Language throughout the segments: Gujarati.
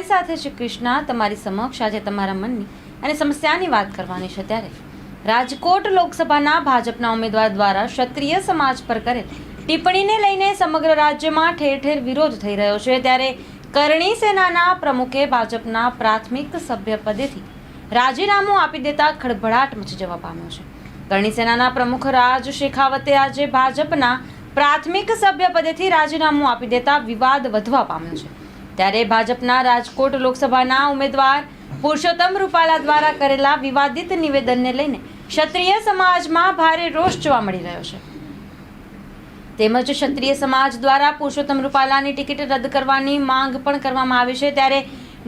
તમારી સાથે શ્રી કૃષ્ણ તમારી સમક્ષ આજે તમારા મનની અને સમસ્યાની વાત કરવાની છે ત્યારે રાજકોટ લોકસભાના ભાજપના ઉમેદવાર દ્વારા ક્ષત્રિય સમાજ પર કરેલ ટિપ્પણીને લઈને સમગ્ર રાજ્યમાં ઠેર ઠેર વિરોધ થઈ રહ્યો છે ત્યારે કરણી સેનાના પ્રમુખે ભાજપના પ્રાથમિક સભ્ય પદેથી રાજીનામું આપી દેતા ખળભળાટ મચી જવા પામ્યો છે. કરણી સેનાના પ્રમુખ રાજ શેખાવતે આજે ભાજપના પ્રાથમિક સભ્ય પદેથી રાજીનામું આપી દેતા વિવાદ વધવા પામ્યો છે. ત્યારે ભાજપના રાજકોટ લોકસભાના ઉમેદવાર પુરુષોત્તમ રૂપાલા દ્વારા કરેલા વિવાદિત નિવેદનને લઈને ક્ષત્રિય સમાજમાં ભારે રોષ જોવા મળી રહ્યો છે. તેમજ ક્ષત્રિય સમાજ દ્વારા પુરુષોત્તમ રૂપાલાની ટિકિટ રદ કરવાની માંગ પણ કરવામાં આવી છે. ત્યારે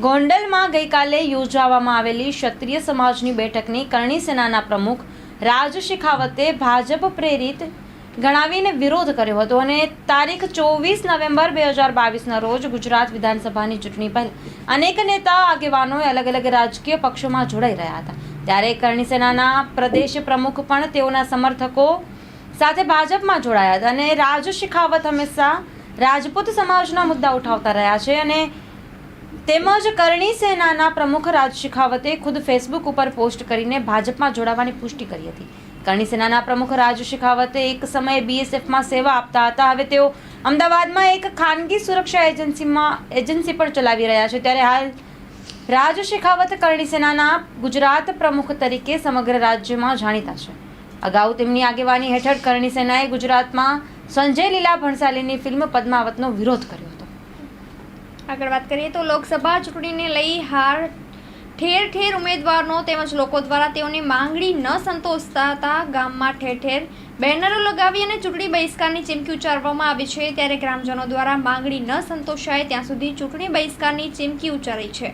ગોંડલમાં ગઈકાલે યોજાવામાં આવેલી ક્ષત્રિય સમાજની બેઠકની કરણી સેનાના પ્રમુખ રાજ શેખાવતે ભાજપ પ્રેરિત ગણાવીને વિરોધ કર્યો હતો અને તારીખ ચોવીસ નવેમ્બર બે હજાર બાવીસના રોજ ગુજરાત વિધાનસભાની ચૂંટણી પહેલા અનેક નેતા આગેવાનોએ અલગ અલગ રાજકીય પક્ષોમાં જોડાઈ રહ્યા હતા. ત્યારે કરણી સેનાના પ્રદેશ પ્રમુખ પણ તેઓના સમર્થકો સાથે ભાજપમાં જોડાયા હતા અને રાજ શિખાવત હંમેશા રાજપૂત સમાજના મુદ્દા ઉઠાવતા રહ્યા છે અને તેમજ કરણી સેનાના પ્રમુખ રાજ શિખાવતે ખુદ ફેસબુક ઉપર પોસ્ટ કરીને ભાજપમાં જોડાવાની પુષ્ટિ કરી હતી. કરણી સેનાના પ્રમુખ રાજુ શેખાવતે એક સમયે બીએસએફમાં સેવા આપતા હતા. હવે તેઓ અમદાવાદમાં એક ખાનગી સુરક્ષા એજન્સીમાં એજન્સી પણ ચલાવી રહ્યા છે. ત્યારે હાલ રાજ શેખાવત કરણી સેનાના ગુજરાત પ્રમુખ તરીકે સમગ્ર રાજ્યમાં જાણીતા છે. અગાઉ તેમની આગેવાની હેઠળ કરણી સેનાએ ગુજરાતમાં સંજય લીલા ભણસાલીની ફિલ્મ પદ્માવતનો વિરોધ કર્યો હતો. આગળ વાત કરીએ તો લોકસભા ચૂંટણીને લઈ હાર ઠેર ઠેર ઉમેદવારનો તેમજ લોકો દ્વારા તેઓની માંગણી ન સંતોષતા ગામમાં ઠેર ઠેર બેનરો લગાવી અને ચૂંટણી બહિષ્કારની ચીમકી ઉચ્ચારવામાં આવી છે. ત્યારે ગ્રામજનો દ્વારા માંગણી ન સંતોષાય ત્યાં સુધી ચૂંટણી બહિષ્કારની ચીમકી ઉચ્ચારી છે.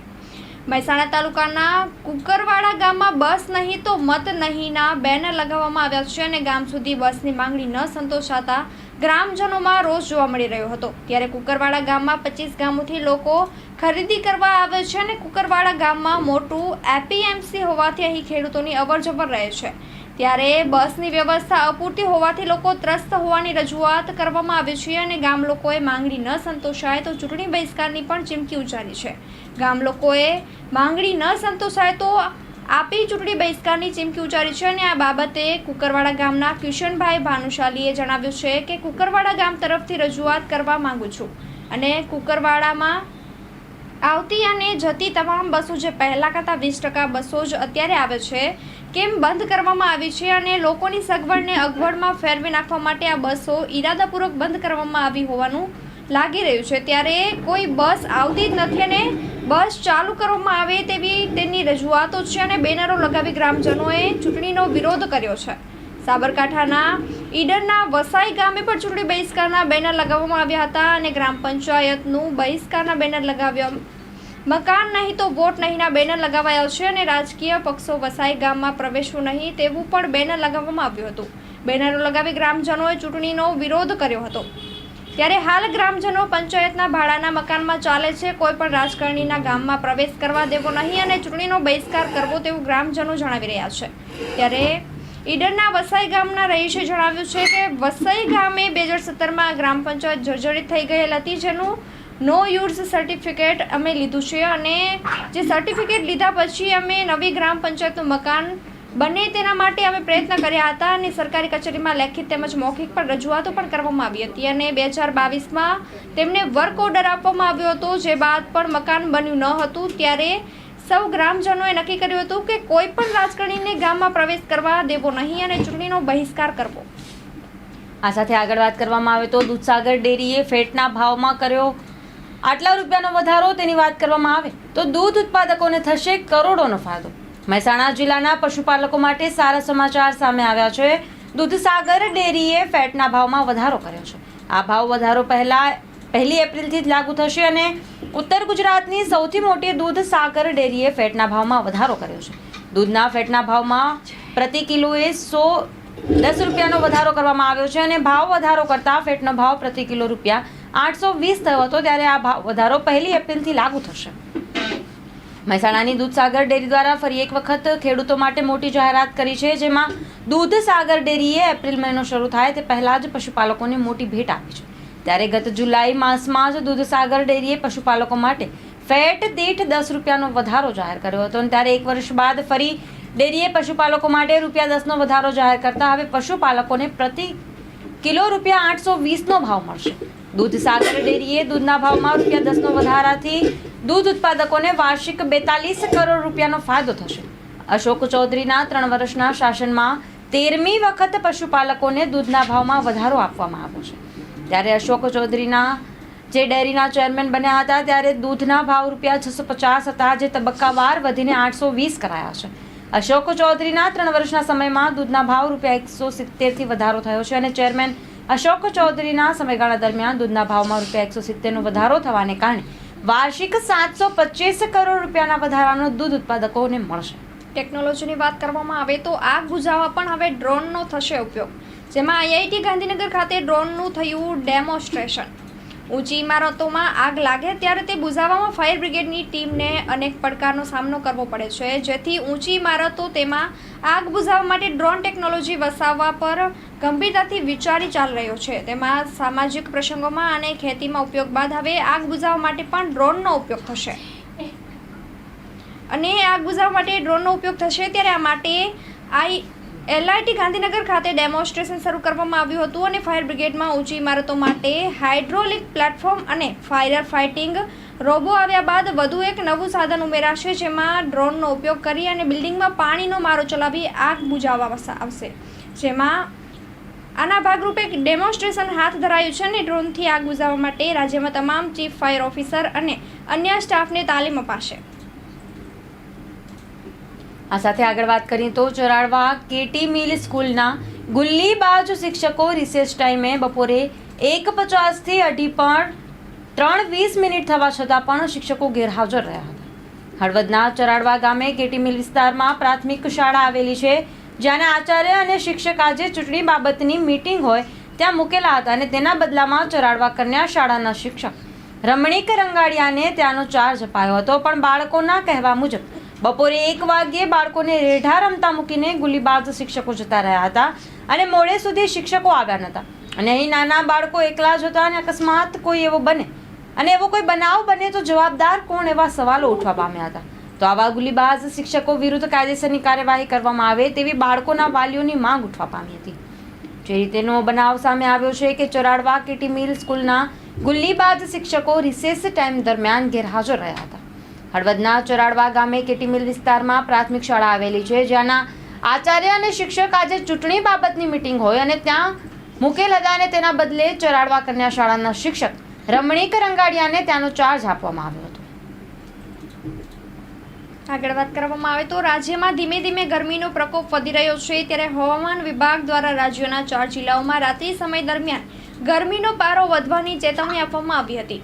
મહેસાણા તાલુકાના કુકરવાડા ગામમાં બસ નહીં તો મત નહીંના બેનર લગાવવામાં આવ્યા છે અને ગામ સુધી બસની માંગણી ન સંતોષાતા ગ્રામજનોમાં રોષ જોવા મળી રહ્યો હતો. ત્યારે કુકરવાડા ગામમાં પચીસ ગામોથી લોકો ખરીદી કરવા આવે છે અને કુકરવાડા ગામમાં મોટું એપીએમસી હોવાથી અહીં ખેડૂતોની અવરજવર રહે છે. ત્યારે બસની વ્યવસ્થા અપૂરતી હોવાથી લોકો ત્રસ્ત હોવાની રજૂઆત કરવામાં આવી છે અને ગામ લોકોએ માંગણી ન સંતોષાય તો ચૂંટણી બહિષ્કારની પણ ચીમકી ઉચ્ચારી છે. ગામ લોકોએ માંગણી ન સંતોષાય તો આપી ચૂંટણી બહિષ્કારની ચીમકી ઉચ્ચારી છે અને આ બાબતે કુકરવાડા ગામના કિશનભાઈ ભાનુશાલીએ જણાવ્યું છે કે કુકરવાડા ગામ તરફથી રજૂઆત કરવા માંગુ છું અને કુકરવાડામાં આવતી અને જતી તમામ બસો જે પહેલાં કરતાં વીસ ટકા બસો જ અત્યારે આવે છે, કેમ બંધ કરવામાં આવી છે અને લોકોની સગવડને અગવડમાં ફેરવી નાખવા માટે આ બસો ઈરાદાપૂર્વક બંધ કરવામાં આવી હોવાનું લાગી રહ્યું છે. ત્યારે કોઈ બસ આવતી જ નથી અને બસ ચાલુ કરવામાં આવે તેવી તેની રજૂઆતો છે અને બેનરો લગાવી ગ્રામજનોએ ચૂંટણીનો વિરોધ કર્યો છે. સાબરકાંઠાના ઈડરના વસાઈ ગામે પણ ચૂંટણી બહિષ્કારના બેનર લગાવવામાં આવ્યા હતા અને ગ્રામ પંચાયતનું બહિષ્કારના બેનર લગાવ્યા. મકાન નહીં તો વોટ નહીંના બેનર લગાવાયા છે અને રાજકીય પક્ષો વસાઈ ગામમાં પ્રવેશવું નહીં તેવું પણ બેનર લગાવવામાં આવ્યું હતું. બેનરો લગાવી ગ્રામજનોએ ચૂંટણીનો વિરોધ કર્યો હતો. ત્યારે હાલ ગ્રામજનો પંચાયતના ભાડાના મકાનમાં ચાલે છે. કોઈ પણ રાજકારણીના ગામમાં પ્રવેશ કરવા દેવો નહીં અને ચૂંટણીનો બહિષ્કાર કરવો તેવું ગ્રામજનો જણાવી રહ્યા છે. ત્યારે ઈડરના વસાઈ ગામના રહીશે જણાવ્યું છે કે વસાઈ ગામે બે હજાર સત્તરમાં ગ્રામ પંચાયત જર્જરિત થઈ ગયેલ હતી, જેનું નો યુઝ સર્ટિફિકેટ અમે લીધું છે અને જે સર્ટિફિકેટ લીધા પછી અમે નવી ગ્રામ પંચાયતનું મકાન બને તેના માટે અમે પ્રયત્ન કર્યા હતા અને સરકારી કચેરીમાં લેખિત તેમજ મૌખિક પણ રજૂઆતો પણ કરવામાં આવી હતી અને બે હજાર બાવીસમાં તેમને વર્ક ઓર્ડર આપવામાં આવ્યો હતો, જે બાદ પણ મકાન બન્યું ન હતું. ત્યારે સૌ ગ્રામજનોએ નક્કી કર્યું હતું કે કોઈ પણ રાજકારણીને ગામમાં પ્રવેશ કરવા દેવો નહીં અને ચૂંટણીનો બહિષ્કાર કરવો. આ સાથે આગળ વાત કરવામાં આવે તો દૂધસાગર ડેરીએ ફેટના ભાવમાં કર્યો આટલા રૂપિયાનો વધારો તેની વાત કરવામાં આવે તો દૂધ ઉત્પાદકોને થશે કરોડોનો ફાયદો. મહેસાણા જિલ્લાના પશુપાલકો માટે સારા સમાચાર સામે આવ્યા છે. દૂધસાગર ડેરીએ ફેટના ભાવમાં વધારો કર્યો છે. આ ભાવ વધારો પહેલા પહેલી એપ્રિલથી જ લાગુ થશે અને ઉત્તર ગુજરાતની સૌથી મોટી દૂધસાગર ડેરીએ ફેટના ભાવમાં વધારો કર્યો છે. દૂધના ફેટના ભાવમાં પ્રતિ કિલોએ સો દસ રૂપિયાનો વધારો કરવામાં આવ્યો છે અને ભાવ વધારો કરતાં ફેટનો ભાવ પ્રતિ કિલો રૂપિયા આઠસો વીસ થયો હતો ત્યારે આ ભાવ વધારો પહેલી એપ્રિલથી લાગુ થશે. મહેસાણાની દૂધસાગર ડેરી દ્વારા ફરી એક વખત ખેડૂતો માટે મોટી જાહેરાત કરી છે, જેમાં દૂધસાગર ડેરીએ એપ્રિલ મહિનો શરૂ થાય તે પહેલાં જ પશુપાલકોને મોટી ભેટ આપી છે. ત્યારે ગત જુલાઈ માસમાં જ દૂધસાગર ડેરીએ પશુપાલકો માટે ફેટ દીઠ દસ રૂપિયાનો વધારો જાહેર કર્યો હતો અને ત્યારે એક વર્ષ બાદ ફરી ડેરીએ પશુપાલકો માટે રૂપિયા દસનો વધારો જાહેર કરતા હવે પશુપાલકોને પ્રતિ કિલો રૂપિયા આઠસો વીસનો ભાવ મળશે. દૂધ સાગર ડેરીએ દૂધના ભાવમાં રૂપિયા દસનો વધારાથી દૂધ ઉત્પાદકોને વાર્ષિક બેતાલીસ કરોડ રૂપિયાનો ફાયદો થશે. અશોક ચૌધરીના ત્રણ વર્ષના શાસનમાં તેરમી વખત પશુપાલકોને દૂધના ભાવમાં વધારો આપવામાં આવ્યો છે. ત્યારે અશોક ચૌધરીના જે ડેરીના ચેરમેન બન્યા હતા, ત્યારે દૂધના ભાવ રૂપિયા છસો પચાસ હતા, જે તબક્કાવાર વધીને આઠસો વીસ કરાયા છે. અશોક ચૌધરીના ત્રણ વર્ષના સમયમાં દૂધના ભાવ રૂપિયા એકસો સિત્તેરથી વધારો થયો છે અને ચેરમેન અશોક ચૌધરીના સમયગાળા દરમિયાન દૂધના ભાવમાં રૂપિયા એકસો સિત્તેરનો વધારો થવાને કારણે વાર્ષિક સાતસો પચીસ કરોડ રૂપિયાના વધારાનો દૂધ ઉત્પાદકોને મળશે. ટેકનોલોજીની વાત કરવામાં આવે તો આગ બુઝાવવા પણ હવે ડ્રોનનો થશે ઉપયોગ, જેમાં આઈઆઈટી ગાંધીનગર ખાતે ડ્રોનનું થયું ડેમોન્સ્ટ્રેશન. ઊંચી ઇમારતોમાં આગ લાગે ત્યારે તે બુઝાવવામાં ફાયર બ્રિગેડની ટીમને અનેક પડકારનો સામનો કરવો પડે છે. જેથી ઊંચી ઇમારતો તેમાં આગ બુઝાવવા માટે ડ્રોન ટેકનોલોજી વસાવવા પર ગંભીરતાથી વિચારી ચાલી રહ્યો છે. તેમાં સામાજિક પ્રસંગોમાં અને ખેતીમાં ઉપયોગ બાદ હવે આગ બુઝાવવા માટે પણ ડ્રોનનો ઉપયોગ થશે. અને આગ બુઝાવવા માટે ડ્રોનનો ઉપયોગ થશે ત્યારે આ માટે આઈ એલઆઈટી ગાંધીનગર ખાતે ડેમોન્સ્ટ્રેશન શરૂ કરવામાં આવ્યું હતું અને ફાયર બ્રિગેડમાં ઊંચી ઇમારતો માટે હાઇડ્રોલિક પ્લેટફોર્મ અને ફાયર ફાઇટિંગ રોબો આવ્યા બાદ વધુ એક નવું સાધન ઉમેરાશે, જેમાં ડ્રોનનો ઉપયોગ કરી અને બિલ્ડિંગમાં પાણીનો મારો ચલાવી આગ બુઝાવવા આવશે. જેમાં આના ભાગરૂપે એક ડેમોન્સ્ટ્રેશન હાથ ધરાયું છે અને ડ્રોનથી આગ બુઝાવવા માટે રાજ્યમાં તમામ ચીફ ફાયર ઓફિસર અને અન્ય સ્ટાફને તાલીમ અપાશે. આ સાથે આગળ વાત કરીએ તો ચોરાડવા કેટી મિલ સ્કૂલના ગુલ્લીબાજ શિક્ષકો રિસેસ ટાઈમે બપોરે એક પચાસથી અઢી પણ ત્રણ વીસ મિનિટ થવા છતાં પણ શિક્ષકો ગેરહાજર રહ્યા હતા. હળવદના ચરાડવા ગામે કેટી મિલ વિસ્તારમાં પ્રાથમિક શાળા આવેલી છે જ્યાં આચાર્ય અને શિક્ષક આજે ચૂંટણી બાબતની મીટિંગ હોય ત્યાં મૂકેલા હતા અને તેના બદલામાં ચરાડવા કન્યા શાળાના શિક્ષક રમણીક રંગાડિયાને ત્યાંનો ચાર્જ અપાયો હતો, પણ બાળકોના કહેવા મુજબ બપોરે એક વાગ્યે બાળકોને રેઢા રમતા મૂકીને ગુલીબાજ શિક્ષકો જતા રહ્યા હતા અને મોડે સુધી શિક્ષકો આવ્યા નહોતા. અને અહીં નાના બાળકો એકલા જ હતા અને અકસ્માત કોઈ એવો બને. અને એવો કોઈ બનાવ બને તો જવાબદાર કોણ એવા સવાલો ઉઠવા પામ્યા હતા. તો આવા ગુલીબાજ શિક્ષકો વિરુદ્ધ કાયદેસરની કાર્યવાહી કરવામાં આવે તેવી બાળકોના વાલીઓની માંગ ઉઠવા પામી હતી. જે રીતેનો બનાવ સામે આવ્યો છે કે ચોરાડવા કેટી મિલ સ્કૂલના ગુલ્લીબાજ શિક્ષકો રિસેસ ટાઈમ દરમિયાન ગેરહાજર રહ્યા હતા. હળવદના ચરાડવા ગામે કેટી મિલ વિસ્તારમાં પ્રાથમિક શાળા આવેલી છે, જ્યાંના આચાર્ય અને શિક્ષક આજે ચૂંટણી બાબતની મિટિંગ હોય અને ત્યાં મુકેલ હતા અને તેના બદલે ચરાડવા કન્યા શાળાના શિક્ષક રમણીક રંગાડિયાને ત્યાંનો ચાર્જ આપવામાં આવ્યો હતો. આગળ વાત કરવામાં આવે તો રાજ્યમાં ધીમે ધીમે ગરમીનો પ્રકોપ વધી રહ્યો છે. ત્યારે હવામાન વિભાગ દ્વારા રાજ્યના ચાર જિલ્લાઓમાં રાત્રિ સમય દરમિયાન ગરમીનો પારો વધવાની ચેતવણી આપવામાં આવી હતી.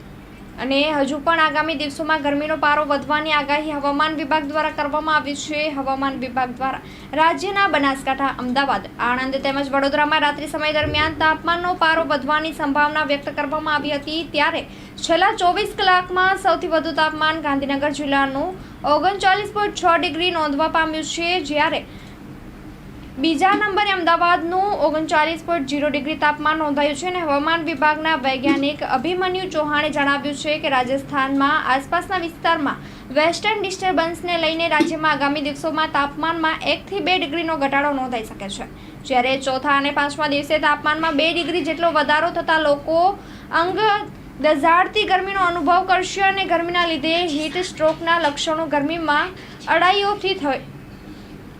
અને હજુ પણ આગામી દિવસોમાં ગરમીનો પારો વધવાની આગાહી હવામાન વિભાગ દ્વારા કરવામાં આવી છે. હવામાન વિભાગ દ્વારા રાજ્યના બનાસકાંઠા, અમદાવાદ, આણંદ તેમજ વડોદરામાં રાત્રિ સમય દરમિયાન તાપમાનનો પારો વધવાની સંભાવના વ્યક્ત કરવામાં આવી હતી. ત્યારે છેલ્લા ચોવીસ કલાકમાં સૌથી વધુ તાપમાન ગાંધીનગર જિલ્લાનું ઓગણચાલીસ પોઈન્ટ છ ડિગ્રી નોંધવા પામ્યું છે. જ્યારે બીજા નંબરે અમદાવાદનું ઓગણચાલીસ પોઈન્ટ જીરો ડિગ્રી તાપમાન નોંધાયું છે અને હવામાન વિભાગના વૈજ્ઞાનિક અભિમન્યુ ચૌહાણે જણાવ્યું છે કે રાજસ્થાનમાં આસપાસના વિસ્તારમાં વેસ્ટર્ન ડિસ્ટર્બન્સને લઈને રાજ્યમાં આગામી દિવસોમાં તાપમાનમાં એકથી બે ડિગ્રીનો ઘટાડો નોંધાઈ શકે છે. જ્યારે ચોથા અને પાંચમા દિવસે તાપમાનમાં બે ડિગ્રી જેટલો વધારો થતાં લોકો અંગ દઝાડતી ગરમીનો અનુભવ કરશે અને ગરમીના લીધે હીટ સ્ટ્રોકના લક્ષણો ગરમીમાં અડાઈઓથી થઈ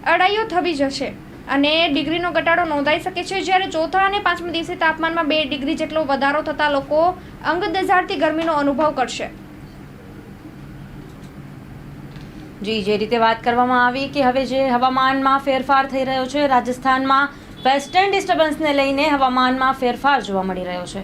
અડાઈઓ થવી જશે. અને ડિગ્રીનો ઘટાડો નોંધાઈ શકે છે. જ્યારે ચોથા અને પાંચમા દિવસે તાપમાનમાં બે ડિગ્રી જેટલો વધારો થતાં લોકો અંગદઝાડતી ગરમીનો અનુભવ કરશે. જી, જે રીતે વાત કરવામાં આવી કે હવે જે હવામાનમાં ફેરફાર થઈ રહ્યો છે, રાજસ્થાનમાં વેસ્ટર્ન ડિસ્ટર્બન્સને લઈને હવામાનમાં ફેરફાર જોવા મળી રહ્યો છે.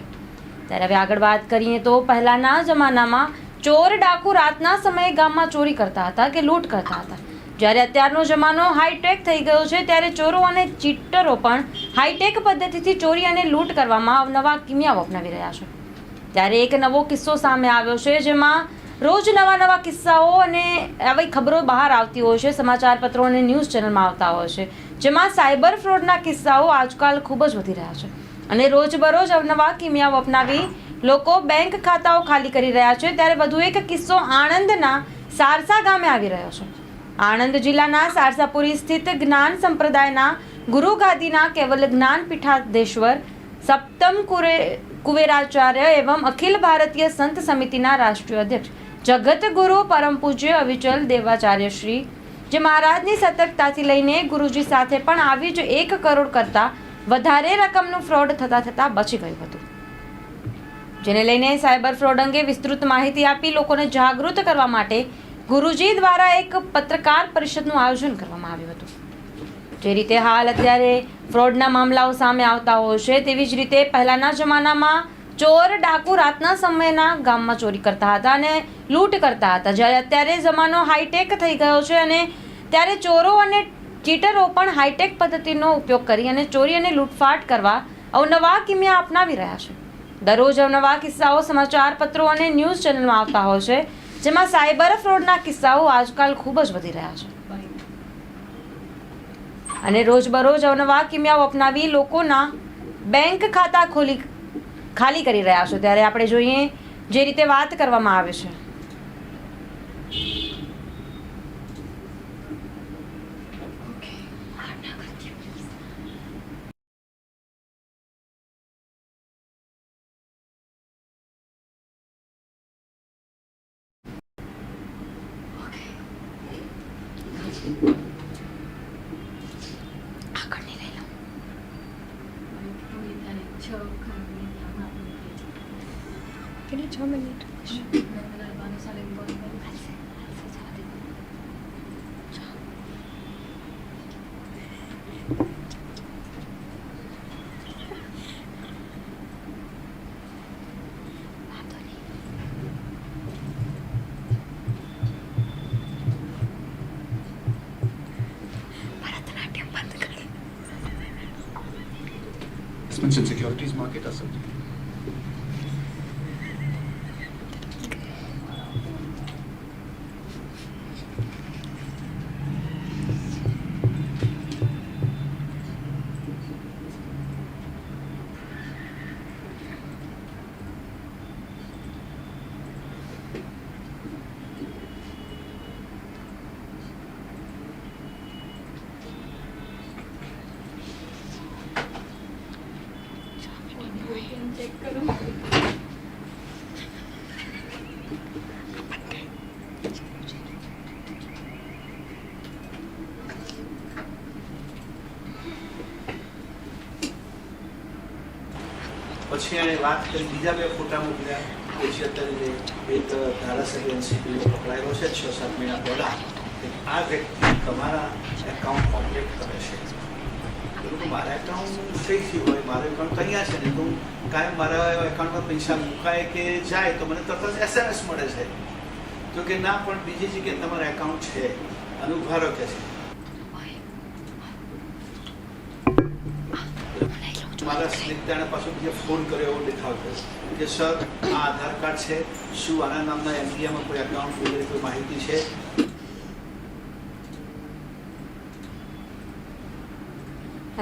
ત્યારે હવે આગળ વાત કરીએ તો પહેલાંના જમાનામાં ચોર ડાકુ રાતના સમયે ગામમાં ચોરી કરતા હતા કે લૂંટ કરતા હતા. જ્યારે અત્યારનો જમાનો હાઈટેક થઈ ગયો છે, ત્યારે ચોરો અને ચીટરો પણ હાઈટેક પદ્ધતિથી ચોરી અને લૂંટ કરવામાં અવનવા કિમિયાઓ અપનાવી રહ્યા છે. ત્યારે એક નવો કિસ્સો સામે આવ્યો છે, જેમાં રોજ નવા નવા કિસ્સાઓ અને આવી ખબરો બહાર આવતી હોય છે, સમાચાર પત્રો અને ન્યૂઝ ચેનલમાં આવતા હોય છે, જેમાં સાયબર ફ્રોડના કિસ્સાઓ આજકાલ ખૂબ જ વધી રહ્યા છે. અને રોજબરોજ અવનવા કિમિયાઓ અપનાવી લોકો બેંક ખાતાઓ ખાલી કરી રહ્યા છે, ત્યારે વધુ એક કિસ્સો આણંદના સારસા ગામે આવી રહ્યો છે. આણંદ જિલ્લાના સારસાપુરી સ્થિત જ્ઞાન સંપ્રદાયના ગુરુ ગાદીના કેવલ જ્ઞાન પીઠાધેશ્વર સપ્તમ કુરે, કુવેરાચાર્ય એવં અખિલ ભારતીય સંત સમિતિના રાષ્ટ્રીય અધ્યક્ષ. જગત ગુરુ પરમ પૂજ્ય અવિચલ દેવાચાર્ય શ્રી, જે મહારાજની સતર્કતાથી લઈને ગુરુજી સાથે પણ આવી જ એક કરોડ કરતાં વધારે રકમનું ફ્રોડ થતાં થતાં બચી ગયું હતું. જેને લઈને સાયબર ફ્રોડ અંગે વિસ્તૃત માહિતી આપી લોકોને જાગૃત કરવા માટે ગુરુજી દ્વારા એક પત્રકાર પરિષદનું આયોજન કરવામાં આવ્યું હતું. જે રીતે હાલ અત્યારે ફ્રોડના મામલાઓ સામે આવતા હોય છે, તેવી જ રીતે પહેલાંના જમાનામાં ચોર ડાકુ રાતના સમયના ગામમાં ચોરી કરતા હતા અને લૂંટ કરતા હતા. જ્યારે અત્યારે જમાનો હાઈટેક થઈ ગયો છે અને ત્યારે ચોરો અને ચીટરો પણ હાઈટેક પદ્ધતિનો ઉપયોગ કરી અને ચોરી અને લૂંટફાટ કરવા અવનવા કિમિયા અપનાવી રહ્યા છે. દરરોજ અવનવા કિસ્સાઓ સમાચાર પત્રો અને ન્યૂઝ ચેનલમાં આવતા હોય છે. જેમાં સાયબર ફ્રોડના કિસ્સાઓ આજકાલ ખૂબ જ વધી રહ્યા છે. અને રોજબરોજ અવનવા કિમિયાઓ અપનાવી લોકોના બેંક ખાતા ખોલી, ખાલી કરી રહ્યા છે. ત્યારે આપણે જોઈએ જે રીતે વાત કરવામાં આવે છે. છ minute Investments securities market or subject. પછી એણે વાત કરી, બીજા બે ફોટા મોકલ્યા. પછી અત્યારે એક ધારાસભ્ય એનસીપી પકડાયેલો છે, છ સાત મહિના પહેલાં આ વ્યક્તિ તમારા એકાઉન્ટ ઓપરેટ કરે છે. મારા એકાઉન્ટ કઈથી હોય, મારું એકાઉન્ટ અહીંયા છે ને તો કાયમ મારા એકાઉન્ટમાં પૈસા મુકાય કે જાય, તો મને તરત જ એસએમએસ મળે છે. તો કે ના, પણ બીજી જગ્યાએ તમારા એકાઉન્ટ છે, અને ઉભારો કે છે. મારા સ્નેહિતાને પાછું બીજો ફોન કર્યો, એવો દેખાવ થયો. કે, સર, આ આધાર કાર્ડ છે. શું આના નામના એમડીએમાં કોઈ એકાઉન્ટ વગેરે કોઈ માહિતી છે?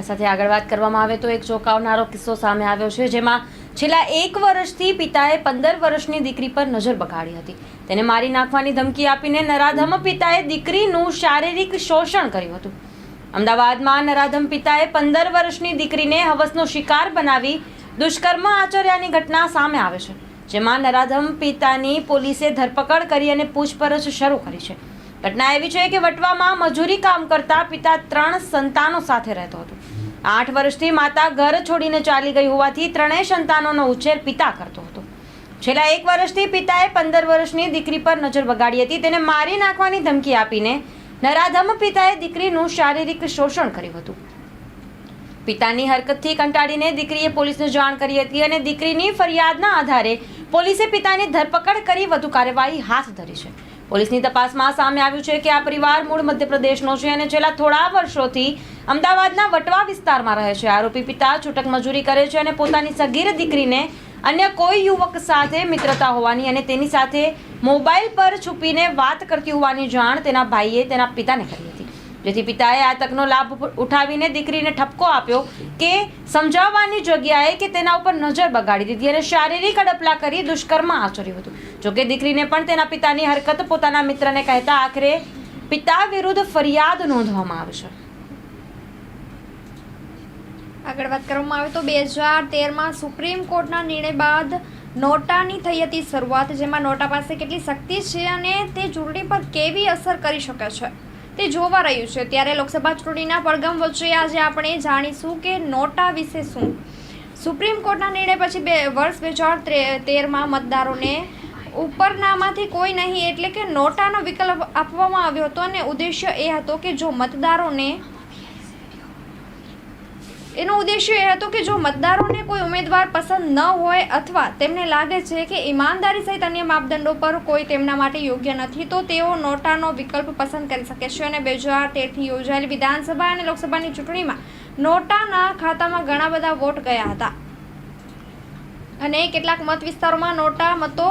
સાથે આગળ વાત કરવામાં આવે તો એક ચોંકાવનારો કિસ્સો સામે આવ્યો છે, જેમાં છેલ્લા એક વર્ષથી પિતાએ પંદર વર્ષની દીકરી પર નજર બગાડી હતી. તેને મારી નાખવાની ધમકી આપીને નરાધમ પિતાએ દીકરીનું શારીરિક શોષણ કર્યું હતું. અમદાવાદમાં નરાધમ પિતાએ પંદર વર્ષની દીકરીને હવસનો શિકાર બનાવી દુષ્કર્મ આચર્યાની ઘટના સામે આવે છે, જેમાં નરાધમ પિતાની પોલીસે ધરપકડ કરી અને પૂછપરછ શરૂ કરી છે. ઘટના એવી છે કે વટવામાં મજૂરી કામ કરતા પિતા ત્રણ સંતાનો સાથે રહેતો હતો. આઠ વર્ષથી માતા ઘર છોડીને ચાલી ગઈ હોવાથી ત્રણેય સંતાનોનો ઉછેર પિતા કરતો હતો. છેલ્લા એક વર્ષથી પિતાએ પંદર વર્ષની દીકરી પર નજર બગાડી હતી, તેને મારી નાખવાની ધમકી આપીને નરાધમ પિતાએ દીકરીનું શારીરિક શોષણ કર્યું હતું. પિતાની હરકતથી કંટાળીને દીકરીએ પોલીસને જાણ કરી હતી અને દીકરીની ફરિયાદના આધારે પોલીસે પિતાની ધરપકડ કરી વધુ કાર્યવાહી હાથ ધરી છે. પોલીસની તપાસમાં સામે આવ્યું છે કે આ પરિવાર મૂળ મધ્યપ્રદેશનો છે અને છેલ્લા થોડા વર્ષોથી અમદાવાદના વટવા વિસ્તારમાં રહે છે. આરોપી પિતા છૂટક મજૂરી કરે છે અને પોતાની સગીર દીકરીને અન્ય કોઈ યુવક સાથે મિત્રતા હોવાની અને તેની સાથે મોબાઈલ પર છુપીને વાત કરતી હોવાની જાણ તેના ભાઈએ તેના પિતાને કરી હતી. જેથી પિતાએ આ તકનો લાભ ઉઠાવીને દીકરીને ઠપકો આપ્યો કે સમજાવવાની જગ્યાએ કે તેના ઉપર નજર બગાડી દીધી અને શારીરિક અડપલા કરી દુષ્કર્મ આચર્યું હતું. જોકે દીકરીને પણ તેના પિતાની હરકત પોતાના મિત્રને કહેતા આખરે પિતા વિરુદ્ધ ફરિયાદ નોંધવામાં આવી છે. આગળ વાત કરવામાં આવે તો બે હજાર તેરમાં સુપ્રીમ કોર્ટના નિર્ણય બાદ નોટાની થઈ હતી શરૂઆત, જેમાં નોટા પાસે કેટલી શક્તિ છે અને તે ચૂંટણી પર કેવી અસર કરી શકે છે તે જોવા રહ્યું છે. ત્યારે લોકસભા ચૂંટણીના પડગમ વચ્ચે આજે આપણે જાણીશું કે નોટા વિશે શું. સુપ્રીમ કોર્ટના નિર્ણય પછી બે વર્ષ બે હજાર તેરમાં મતદારોને ઉપરનામાંથી કોઈ નહીં, એટલે કે નોટાનો વિકલ્પ આપવામાં આવ્યો હતો અને ઉદ્દેશ્ય એ હતો કે જો મતદારોને એનો ઉદ્દેશ્ય એ હતો કે જો મતદારોને કોઈ ઉમેદવાર પસંદ ન હોય અથવા તેમને લાગે છે કે ઈમાનદારી સહિત અન્ય માપદંડો પર કોઈ તેમના માટે યોગ્ય નથી, તો તેઓ નોટાનો વિકલ્પ પસંદ કરી શકે છે. અને બે હજાર તેરથી યોજાયેલી વિધાનસભા અને લોકસભાની ચૂંટણીમાં નોટાના ખાતામાં ઘણા બધા વોટ ગયા હતા. અને કેટલાક મત વિસ્તારોમાં નોટા મતો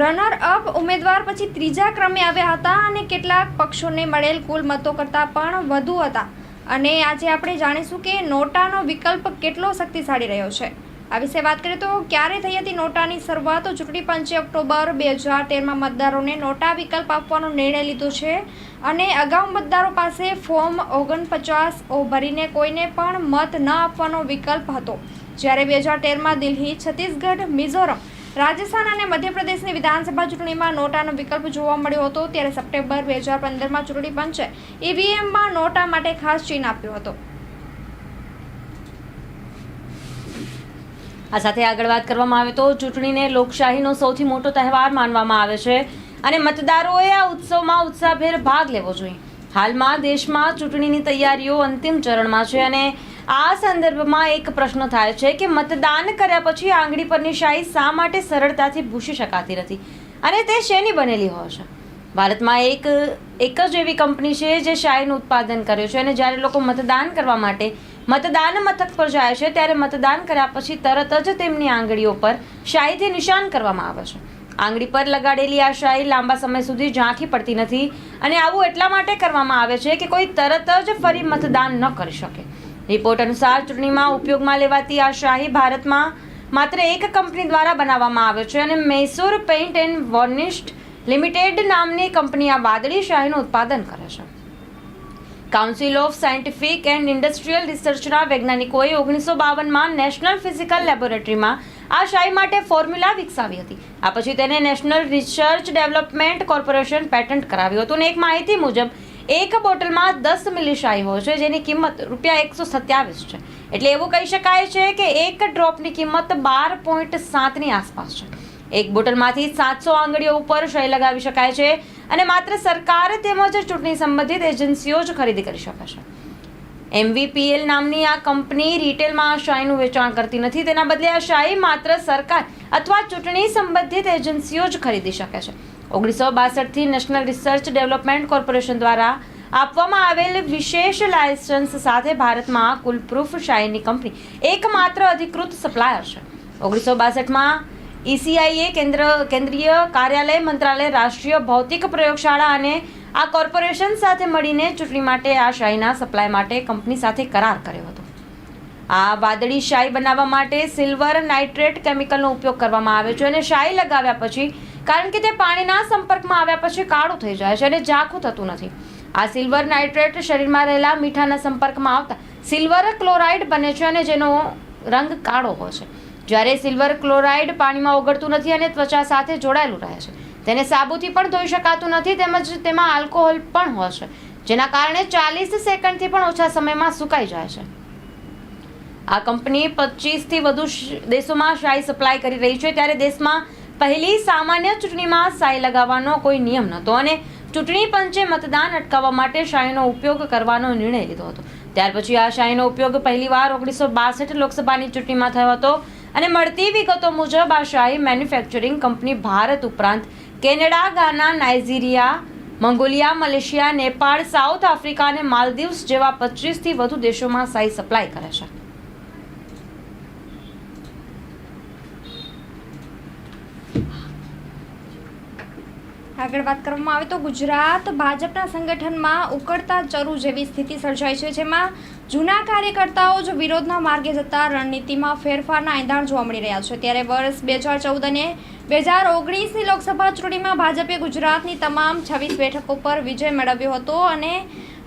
રનર અપ ઉમેદવાર પછી ત્રીજા ક્રમે આવ્યા હતા અને કેટલાક પક્ષોને મળેલ કુલ મતો કરતાં પણ વધુ હતા. અને આજે આપણે જાણીશું કે નોટાનો વિકલ્પ કેટલો શક્તિશાળી રહ્યો છે. આ વિશે વાત કરીએ તો ક્યારે થઈ હતી નોટાની શરૂઆત? ચૂંટણી પંચે ઓક્ટોબર બે હજાર તેરમાં મતદારોને નોટા વિકલ્પ આપવાનો નિર્ણય લીધો છે અને અગાઉ મતદારો પાસે ફોર્મ ઓગણપચાસ ઓ ભરીને કોઈને પણ મત ન આપવાનો વિકલ્પ હતો. જ્યારે બે હજાર તેરમાં દિલ્હી, છત્તીસગઢ, મિઝોરમ રાજસ્થાન અને મધ્યપ્રદેશની વિધાનસભા ચૂંટણીમાં નોટાનો વિકલ્પ જોવા મળ્યો હતો, ત્યારે સપ્ટેમ્બર બે હજાર પંદરમાં ચૂંટણી પંચે ઈવીએમમાં નોટા માટે ખાસ ચિહ્ન આપ્યો હતો. આ સાથે આગળ વાત કરવામાં આવે તો ચૂંટણીને લોકશાહીનો સૌથી મોટો તહેવાર માનવામાં આવે છે અને મતદારોએ આ ઉત્સવમાં ઉત્સાહભેર ભાગ લેવો જોઈએ. હાલમાં દેશમાં ચૂંટણીની તૈયારીઓ અંતિમ ચરણમાં છે અને આ સંદર્ભમાં એક પ્રશ્ન થાય છે કે મતદાન કર્યા પછી આંગળી પરની શાહી શા માટે સરળતાથી ભૂસી શકાતી નથી? અને તે શેની બનેલી હોય છે? ભારતમાં એક એક જ એવી કંપની છે જે શાહીનું ઉત્પાદન કર્યું છે અને જ્યારે લોકો મતદાન કરવા માટે મતદાન મથક પર જાય છે, ત્યારે મતદાન કર્યા પછી તરત જ તેમની આંગળીઓ પર શાહીથી નિશાન કરવામાં આવે છે. આંગળી પર લગાડેલી આ શાહી લાંબા સમય સુધી ઝાંખી પડતી નથી અને આવું એટલા માટે કરવામાં આવે છે કે કોઈ તરત જ ફરી મતદાન ન કરી શકે. રિપોર્ટ અનુસાર ચૂંટણીમાં ઉપયોગમાં લેવાતી આ શાહી ભારતમાં માત્ર એક કંપની દ્વારા બનાવવામાં આવ્યો છે અને Mysore paint and varnished limited નામની કંપની આ વાદળી શાહીનું ઉત્પાદન કરે છે. Council of scientific and industrial રિસર્ચના વૈજ્ઞાનિકોએ ઓગણીસો બાવનમાં નેશનલ ફિઝિકલ લેબોરેટરીમાં આ શાહી માટે ફોર્મ્યુલા વિકસાવી હતી. આ પછી તેને national research development corporation patent કરાવ્યું હતું અને એક માહિતી મુજબ એક બોટલમાં દસ મિલી હોય છે, જેની કિંમત રૂપિયા એકસો સત્યાવીસ છે. એટલે એવું કહી શકાય છે કે એક ડ્રોપની કિંમત બાર પોઈન્ટ સાતની આસપાસ છે. એક બોટલમાંથી સાતસો આંગળીઓ ઉપર શાહી લગાવી શકાય છે અને માત્ર સરકાર તેમજ ચૂંટણી સંબંધિત એજન્સીઓ જ ખરીદી કરી શકે છે. એમવીપીએલ નામની આ કંપની રિટેલમાં આ શાહીનું વેચાણ કરતી નથી. તેના બદલે આ શાહી માત્ર સરકાર અથવા ચૂંટણી સંબંધિત એજન્સીઓ જ ખરીદી શકે છે. ઓગણીસો બાસઠથી નેશનલ રિસર્ચ ડેવલપમેન્ટ કોર્પોરેશન દ્વારા આપવામાં આવેલ વિશેષ લાયસન્સ સાથે ભારતમાં કુલ પ્રૂફ શાહીની કંપની એકમાત્ર અધિકૃત સપ્લાયર છે. ઓગણીસો બાસઠમાં ઈસીઆઈએ કેન્દ્ર, કેન્દ્રીય કાર્યાલય મંત્રાલય રાષ્ટ્રીય ભૌતિક પ્રયોગશાળા અને આ કોર્પોરેશન સાથે મળીને ચૂંટણી માટે આ શાહીના સપ્લાય માટે કંપની સાથે કરાર કર્યો હતો. આ વાદળી શાહી બનાવવા માટે સિલ્વર નાઇટ્રેટ કેમિકલનો ઉપયોગ કરવામાં આવે છે અને શાહી લગાવ્યા પછી કારણ કે તે પાણીના સંપર્કમાં આવ્યા પછી કાળું થઈ જાય છે અને ઝાંખું થતું નથી. આ સિલ્વર નાઇટ્રેટ શરીરમાં રહેલા મીઠાના સંપર્કમાં આવતા સિલ્વર ક્લોરાઇડ બને છે અને જેનો રંગ કાળો હોય છે. જ્યારે સિલ્વર ક્લોરાઇડ પાણીમાં ઓગળતું નથી અને ત્વચા સાથે જોડાયેલું રહે છે. તેને સાબુથી પણ ધોઈ શકાતું નથી તેમજ તેમાં આલ્કોહોલ પણ હોય છે, જેના કારણે ચાલીસ સેકન્ડથી પણ ઓછા સમયમાં સુકાઈ જાય છે. આ કંપની પચીસથી વધુ દેશોમાં શાહી સપ્લાય કરી રહી છે. ત્યારે દેશમાં પહેલી સામાન્ય ચૂંટણીમાં શાહી લગાવવાનો કોઈ નિયમ નહોતો અને ચૂંટણી પંચે મતદાન અટકાવવા માટે શાહીનો ઉપયોગ કરવાનો નિર્ણય લીધો હતો. ત્યાર પછી આ શાહીનો ઉપયોગ પહેલીવાર ઓગણીસો બાસઠ લોકસભાની ચૂંટણીમાં થયો હતો અને મળતી વિગતો મુજબ આ શાહી મેન્યુફેક્ચરિંગ કંપની ભારત ઉપરાંત Canada, Ghana, Nigeria, Mongolia, Malaysia, Nepal, South Africa અને માલદીવ્સ જેવા પચીસથી વધુ દેશોમાં શાહી સપ્લાય કરે છે. આગળ વાત કરવામાં આવે તો ગુજરાત ભાજપના સંગઠનમાં ઉકળતા ચરુ જેવી સ્થિતિ સર્જાઈ છે, જેમાં જૂના કાર્યકર્તાઓ જો વિરોધના માર્ગે જતા રણનીતિમાં ફેરફારના એંધાણ જોવા મળી રહ્યા છે. ત્યારે વર્ષ બે હજાર ચૌદ અને બે હજાર ઓગણીસની લોકસભા ચૂંટણીમાં ભાજપે ગુજરાતની તમામ છવ્વીસ બેઠકો પર વિજય મેળવ્યો હતો અને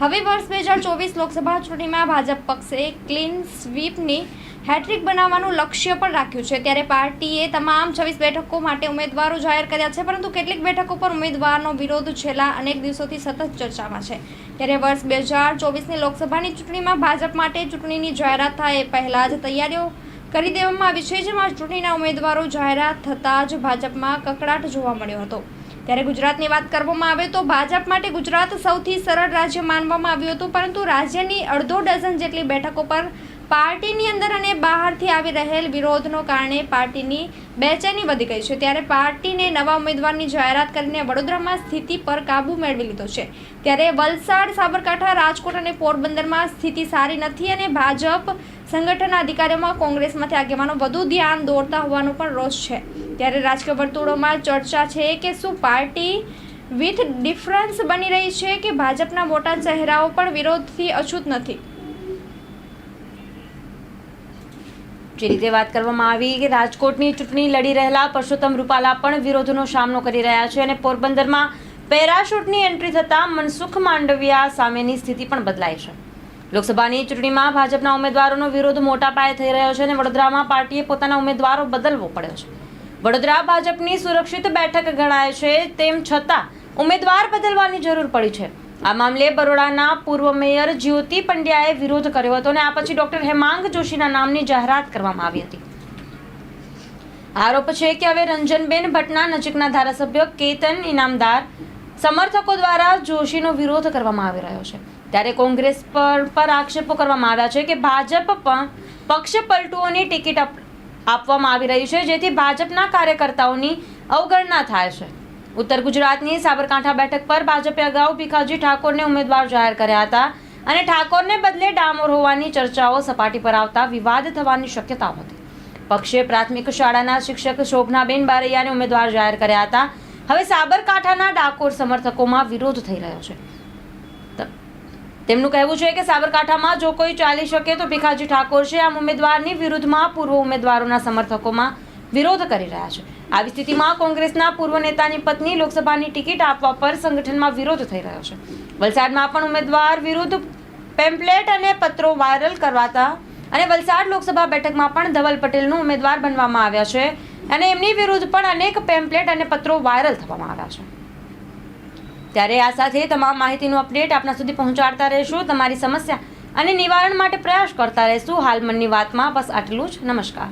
હવે વર્ષ બે હજાર ચોવીસ લોકસભા ચૂંટણીમાં ભાજપ પક્ષે ક્લીન સ્વીપની હેટ્રિક બનાવવાનું લક્ષ્ય પણ રાખ્યું છે. ત્યારે પાર્ટીએ તમામ છવ્વીસ બેઠકો માટે ઉમેદવારો જાહેર કર્યા છે, પરંતુ કેટલીક બેઠકો પર ઉમેદવારનો વિરોધ છેલ્લા અનેક દિવસોથી સતત ચર્ચામાં છે. ત્યારે વર્ષ બે હજાર ચોવીસની લોકસભાની ચૂંટણીમાં ભાજપ માટે ચૂંટણીની જાહેરાત થાય એ પહેલાં જ તૈયારીઓ કરી દેવામાં આવી છે, જેમાં ચૂંટણીના ઉમેદવારો જાહેરાત થતાં જ ભાજપમાં કકડાટ જોવા મળ્યો હતો. ત્યારે ગુજરાતની વાત કરવામાં આવે તો ભાજપ માટે ગુજરાત સૌથી સરળ રાજ્ય માનવામાં આવ્યું હતું, પરંતુ રાજ્યની અડધો ડઝન જેટલી બેઠકો પર પાર્ટીની અંદર અને બહારથી આવી રહેલ વિરોધનો કારણે પાર્ટીની બેચેની વધી ગઈ છે. ત્યારે પાર્ટીને નવા ઉમેદવારની જાહેરાત કરીને વડોદરામાં સ્થિતિ પર કાબૂ મેળવી લીધો છે. ત્યારે વલસાડ, સાબરકાંઠા, રાજકોટ અને પોરબંદરમાં સ્થિતિ સારી નથી અને ભાજપ સંગઠનના અધિકારીઓમાં કોંગ્રેસમાંથી આગેવાનો વધુ ધ્યાન દોરતા હોવાનો પણ રોષ છે. ત્યારે રાજકીય વર્તુળોમાં ચર્ચા છે કે શું પાર્ટી વિથ ડિફરન્સ બની રહી છે કે ભાજપના મોટા ચહેરાઓ પણ વિરોધથી અછૂત નથી? જે રીતે વાત કરવામાં આવી કે રાજકોટની ચૂંટણી લડી રહેલા પરસોત્તમ રૂપાલા પણ વિરોધનો સામનો કરી રહ્યા છે અને પોરબંદરમાં પેરાશૂટની એન્ટ્રી થતાં મનસુખ માંડવિયા સામેની સ્થિતિ પણ બદલાઈ છે. લોકસભાની ચૂંટણીમાં ભાજપના ઉમેદવારોનો વિરોધ મોટા પાયે થઈ રહ્યો છે અને વડોદરામાં પાર્ટીએ પોતાના ઉમેદવારો બદલવો પડ્યો છે. વડોદરા ભાજપની સુરક્ષિત બેઠક ગણાય છે, તેમ છતાં ઉમેદવાર બદલવાની જરૂર પડી છે. આ મામલે બરોડાના પૂર્વ મેયર જ્યોતિ પંડ્યાએ વિરોધ કર્યો હતો અને આ પછી ડોક્ટર હેમાંગ જોશીના નામની જાહેરાત કરવામાં આવી હતી. આરોપ છે કે હવે રંજનબેન ભટ્ટના નજીકના ધારાસભ્ય કેતન ઇનામદાર સમર્થકો દ્વારા જોશીનો વિરોધ કરવામાં આવી રહ્યો છે. ત્યારે કોંગ્રેસ પર પર આક્ષેપો કરવામાં આવ્યા છે કે ભાજપ પણ પક્ષ પલટુઓની ટિકિટ આપવામાં આવી રહી છે, જેથી ભાજપના કાર્યકર્તાઓની અવગણના થાય છે. ઉત્તર ગુજરાતની સાબરકાંઠા બેઠક પર ભાજપે અગાઉ ભીખાજી ઠાકોરને ઉમેદવાર જાહેર કર્યા હતા અને ઠાકોરને બદલે ડામોર હોવાની ચર્ચાઓ સપાટી પર આવતા વિવાદ થવાની શક્યતાઓ હતી. પક્ષે પ્રાથમિક શાળાના શિક્ષક શોભનાબેન બારૈયાને ઉમેદવાર જાહેર કર્યા હતા. હવે સાબરકાંઠાના ડાકોર સમર્થકોમાં વિરોધ થઈ રહ્યો છે. તેમનું કહેવું છે કે સાબરકાંઠામાં જો કોઈ ચાલી શકે તો ભીખાજી ઠાકોર છે આમ ઉમેદવારની વિરુદ્ધમાં પૂર્વ ઉમેદવારોના સમર્થકોમાં વિરોધ કરી રહ્યા છે. આવી સ્થિતિમાં કોંગ્રેસના પૂર્વ નેતાની પત્ની લોકસભાની ટિકિટ આપવા પર સંગઠનમાં વિરોધ થઈ રહ્યો છે. વલસાડમાં પણ ઉમેદવાર વિરુદ્ધ પેમ્પલેટ અને પત્રો વાયરલ કરવાતા અને વલસાડ લોકસભા બેઠકમાં પણ ધવલ પટેલનું ઉમેદવાર બનવામાં આવ્યા છે અને એમની વિરુદ્ધ પણ અનેક પેમ્પલેટ અને પત્રો વાયરલ થવામાં આવ્યા છે. ત્યારે આ સાથે તમામ માહિતીનું અપડેટ આપના સુધી પહોંચાડતા રહેશું. તમારી સમસ્યા અને નિવારણ માટે પ્રયાસ કરતા રહેશું. હાલ મનની વાતમાં બસ આટલું જ. નમસ્કાર.